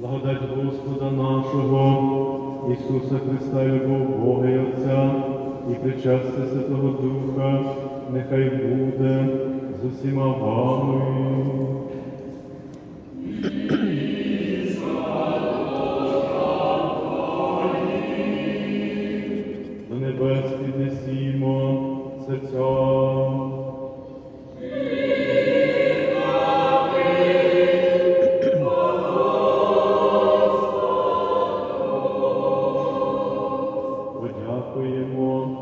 Благодать Господа нашого, Ісуса Христа, Його Бога і Отця і причастя Святого Духа, нехай буде з усіма вами. До небес піднесімо серця. 为渊博